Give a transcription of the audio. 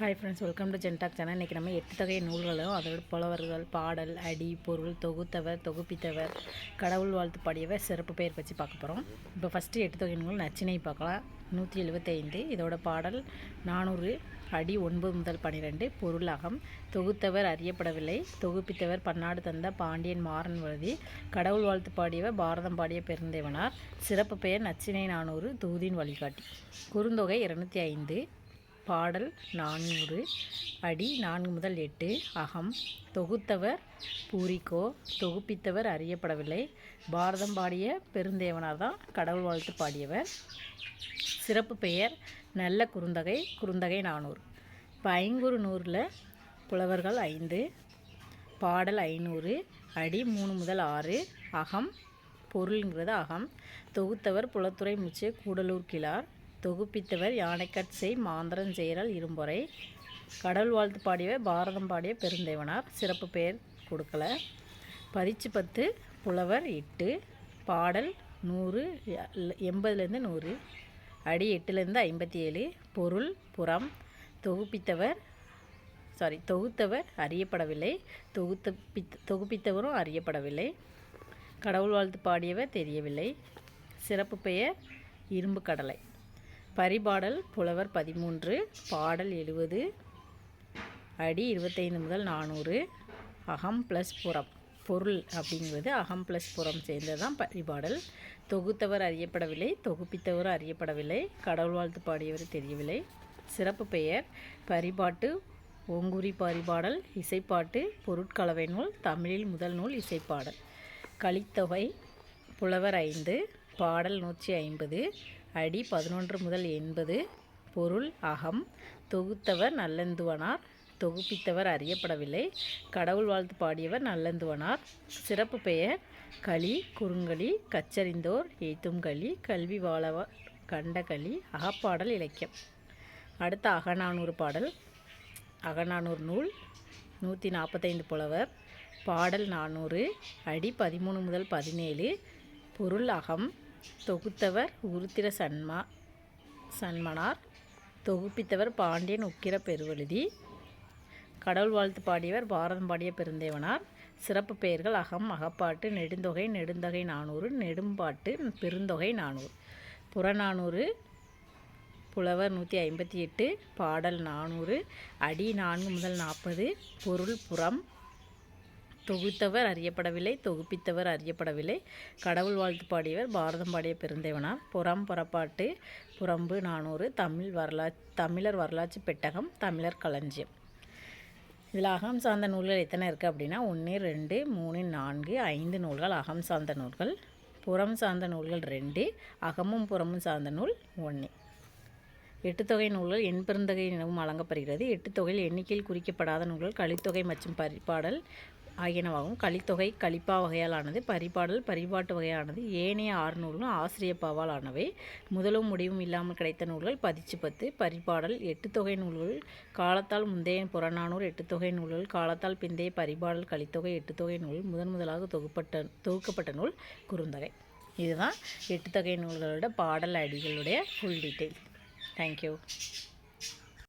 Hi friends welcome to Gentalk channel இன்றைக்கி நம்ம எட்டு தொகை நூல்களும் அதோட புலவர்கள் பாடல் அடி பொருள் தொகுத்தவர் தொகுப்பித்தவர் கடவுள் வாழ்த்து பாடியவர் சிறப்பு பெயர் பற்றி பார்க்க போகிறோம் இப்போ ஃபஸ்ட்டு எட்டு தொகை நூல் நச்சினை பார்க்கலாம். நூற்றி எழுபத்தைந்து இதோட பாடல் நானூறு அடி ஒன்பது முதல் பன்னிரெண்டு பொருளாகம் தொகுத்தவர் அறியப்படவில்லை தொகுப்பித்தவர் பன்னாடு தந்த பாண்டியன் மாறன் வருதி கடவுள் வாழ்த்து பாடியவர் பாரதம் பாடிய பெருந்தேவனார் சிறப்பு பெயர் நச்சினை நானூறு தூதின் வழிகாட்டி. குறுந்தொகை இருநூற்றி ஐந்து பாடல் நானூறு அடி நான்கு முதல் எட்டு அகம் தொகுத்தவர் பூரிக்கோ தொகுப்பித்தவர் அறியப்படவில்லை. பாரதம் பாடிய பெருந்தேவனார் தான் கடவுள் வாழ்த்து பாடியவர். சிறப்பு பெயர் நல்ல குறுந்தகை குறுந்தகை நானூறு. இப்போ ஐங்குறு நூறில் புலவர்கள் ஐந்து பாடல் ஐநூறு அடி மூணு முதல் ஆறு அகம் பொருளுங்கிறது அகம். தொகுத்தவர் புலத்துறை முச்சு கூடலூர் கிழார். தொகுப்பித்தவர் யானைக்கட்சை மாந்திரன் செய்கிறல் இரும்பொறை. கடவுள் வாழ்த்து பாடியவர் பாரதம் பாடிய பெருந்தேவனார். சிறப்பு பெயர் கொடுக்கல. பரிச்சு பத்து புலவர் எட்டு பாடல் நூறு எண்பதுலேருந்து நூறு அடி எட்டுலேருந்து ஐம்பத்தி ஏழு பொருள் புறம். தொகுப்பித்தவர் சாரி தொகுத்தவர் அறியப்படவில்லை. தொகுத்த தொகுப்பித்தவரும் அறியப்படவில்லை. கடவுள் வாழ்த்து பாடியவர் தெரியவில்லை. சிறப்பு பெயர் இரும்பு கடலை பரிபாடல் புலவர் பதிமூன்று பாடல் எழுபது அடி இருபத்தைந்து முதல் நானூறு அகம் ப்ளஸ் புறம் பொருள் அப்படிங்கிறது அகம் ப்ளஸ் புறம் சேர்ந்தது தான் பரிபாடல். தொகுத்தவர் அறியப்படவில்லை தொகுப்பித்தவர் அறியப்படவில்லை கடவுள் வாழ்த்து பாடியவர் தெரியவில்லை. சிறப்பு பெயர் பரிபாட்டு ஓங்குரி பரிபாடல் இசைப்பாட்டு பொருட்கலவை நூல் தமிழில் முதல் நூல் இசைப்பாடல். கலித்தொகை புலவர் ஐந்து பாடல் நூற்றி ஐம்பது அடி பதினொன்று முதல் எண்பது. பொருள் அகம். தொகுத்தவர் நல்லந்துவனார். தொகுப்பித்தவர் அறியப்படவில்லை. கடவுள் வாழ்த்து பாடியவர் நல்லந்துவனார். சிறப்பு பெயர் களி குறுங்களி கச்சறிந்தோர் ஏத்தும் களி கல்வி வாழவர் கண்டகளி அகப்பாடல் இலக்கியம். அடுத்த அகநானூறு பாடல். அகநானூறு நூல். நூற்றி நாற்பத்தைந்து புலவர். பாடல் நானூறு. அடி பதிமூணு முதல் பதினேழு. பொருள் அகம். தொகுத்தவர் உருத்திர சன்மா சன்மனார். தொகுப்பித்தவர் பாண்டியன் உக்கிர பெருவழுதி. கடவுள் வாழ்த்து பாடியவர் பாரதம் பாடிய பெருந்தேவனார். சிறப்பு பெயர்கள் அகம் அகப்பாட்டு நெடுந்தொகை நெடுந்தொகை நானூறு நெடும்பாட்டு பெருந்தொகை நானூறு. புறநானூறு புலவர் நூற்றி ஐம்பத்தி எட்டு பாடல் நானூறு அடி நான்கு முதல் நாற்பது பொருள் புறம் தொகுத்தவர் அறியப்படவில்லை தொகுப்பித்தவர் அறியப்படவில்லை. கடவுள் வாழ்த்து பாடியவர் பாரதம் பாடிய பெருந்தேவனார். புறம் புறப்பாட்டு புறம்பு நானூறு தமிழ் வரலா தமிழர் வரலாற்று பெட்டகம் தமிழர் களஞ்சியம். இதில் அகம் சார்ந்த நூல்கள் எத்தனை இருக்குது அப்படின்னா ஒன்று ரெண்டு மூணு நான்கு ஐந்து நூல்கள் அகம் சார்ந்த நூல்கள் புறம் சார்ந்த நூல்கள் ரெண்டு அகமும் புறமும் சார்ந்த நூல் ஒன்று. எட்டுத்தொகை நூல்கள் எண் பெருந்தொகை எனவும் வழங்கப்படுகிறது. எட்டு தொகையில் எண்ணிக்கையில் குறிக்கப்படாத நூல்கள் கழித்தொகை மற்றும் பரிபாடல் ஆகியனவாகவும் கலித்தொகை கலிப்பா வகையாலானது பரிபாடல் பரிபாட்டு வகையானது ஏனைய ஆறு நூல்களும் ஆசிரியப்பாவால் ஆனவை முதலும் முடிவும் இல்லாமல் கிடைத்த நூல்கள் பதிச்சு பத்து. பரிபாடல் எட்டு தொகை நூல்கள் காலத்தால் முந்தைய புறநானூறு எட்டு தொகை நூல்கள் காலத்தால் பிந்தைய பரிபாடல் கலித்தொகை எட்டு தொகை நூல் முதன் முதலாக தொகுப்பட்ட தொகுக்கப்பட்ட நூல் குறுந்தொகை. இதுதான் எட்டு தொகை நூல்களோட பாடல் அடிகளுடைய ஃபுல் டீட்டெயில் தேங்க்யூ